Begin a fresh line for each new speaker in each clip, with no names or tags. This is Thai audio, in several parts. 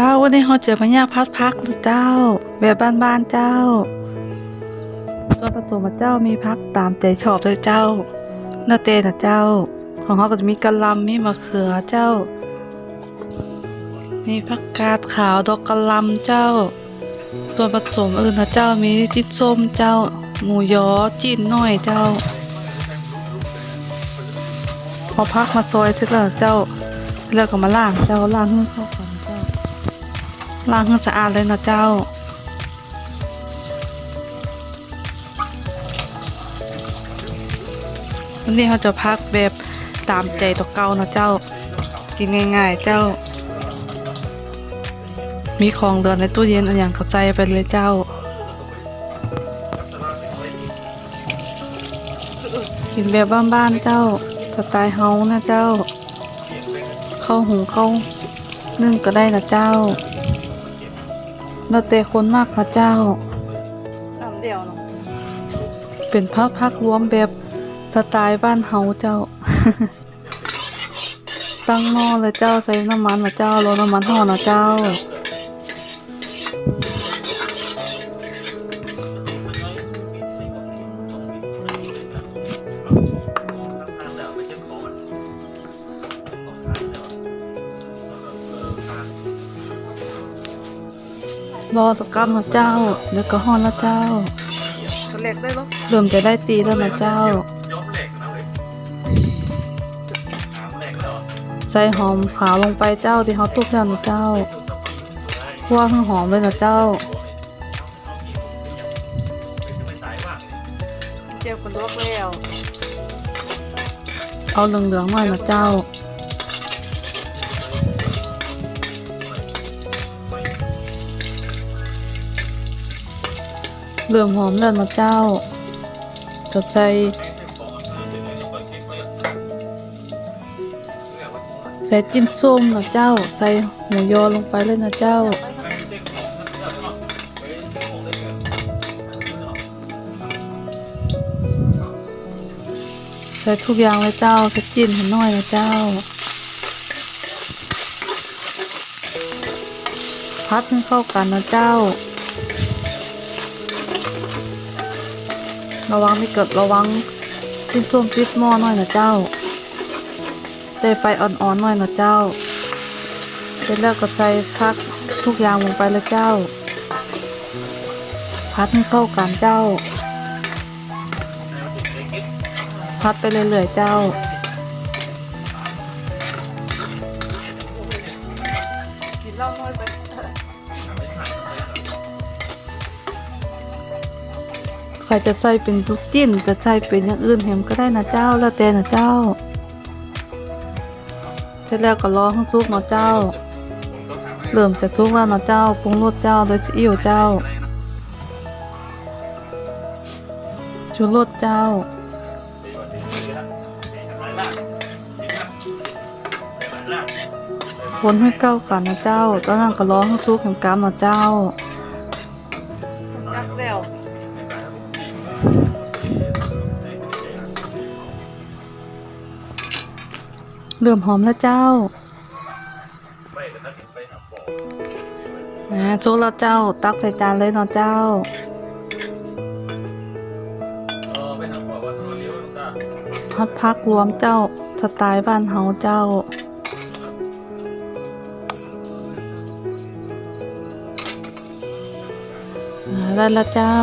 เจ้าวันนี้เราเจอพญาพัดพักหรือเจ้า แบบบ้านๆเจ้าส่วนผสมของเจ้ามีพักตามใจชอบเลยเจ้าเนื้อเตนะเจ้า ของเขาก็จะมีกะลำมีมะเขือเจ้า มีผักกาดขาวดอกกะลำเจ้า ส่วนผสมอื่นนะเจ้ามีจิ้นส้มเจ้า หมูยอจิ้นน้อยเจ้า พอพักมาซอยเสร็จแล้วเจ้าแล้วก็มาล้างเจ้าล้างให้เข้ากันเจ้า ล้างให้สะอาดเลยนะเจ้า วันนี้เขาจะพักแบบตามใจตัวเก่านะเจ้า กินง่ายๆเจ้า มีของเหลือในตู้เย็นอันอย่างเข้าใจไปเลยเจ้า กินแบบบ้านๆเจ้าสไตล์เฮานะเจ้า เข้าหุงเข้านึ่งก็ได้นะเจ้า แล้วแต่คนมากนะเจ้า
เดียวเนาะ
เป็นพักพักรวมแบบสไตล์บ้านเฮาเจ้า ตั้งหม้อเลยเจ้าใส่น้ำมันนะเจ้ารอน้ำมันห่อนะเจ้า รอสักกำนะเจ้าเดี๋ยวก็ห่อแล้วเจ้า
เล็กได้หรอ
เริ่มจะได้ตีแล้วนะเจ้า ใส่หอมขาวลงไปเจ้าที่เขาทุบแล้วนะเจ้าคั่วให้หอมเลยนะเจ้า
เจียวคนลวกแล้ว
เอาเหลืองๆหน่อยนะเจ้า เริ่มหอมแล้วนะเจ้าจะใส่ใส่จิ้นส้มนะเจ้า ใส่หมูยอลงไปเลยนะเจ้า ใส่ทุกอย่างเลยเจ้าใส่จิ้นให้น้อยนะเจ้า พัดให้เข้ากันนะเจ้า ระวังไม่เกิดระวังจิ้นส้มติดหม้อหน่อยนะเจ้าใส่ไฟอ่อนๆหน่อยนะเจ้าเสร็จแล้วก็ใส่พักทุกอย่างลงไปเลยเจ้า พัดให้เข้ากันเจ้า พัดไปเรื่อยๆเจ้า ใครจะใส่เป็นลูกจิ้นจะใส่เป็นอย่างอื่นแหมก็ได้นะเจ้าแล้วแต่นะเจ้า เสร็จแล้วก็รอให้ซุกเนาะเจ้าเริ่มจากซุกแล้วเนาะเจ้าปรุงรสเจ้าโดยซีอิ๊วเจ้าชูรสเจ้า คนให้เข้ากันนะเจ้าตอนนั้นก็รอให้ซุกแหมกามนะเจ้า เหลื่อมหอมแล้วเจ้าอ่าชุแล้วเจ้า ตักใส่จานเลยเนาะเจ้าฮอดพักรวมเจ้า สไตล์บ้านเฮาเจ้าอ่าได้แล้วเจ้า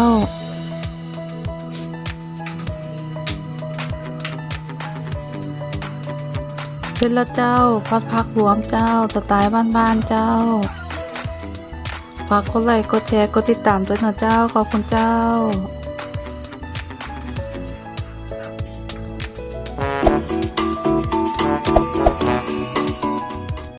ขึ้นแล้วเจ้าพักพักรวมเจ้าสไตล์บ้านๆเจ้าฝากกดไลค์กดแชร์กดติดตามด้วยนะเจ้าขอบคุณเจ้า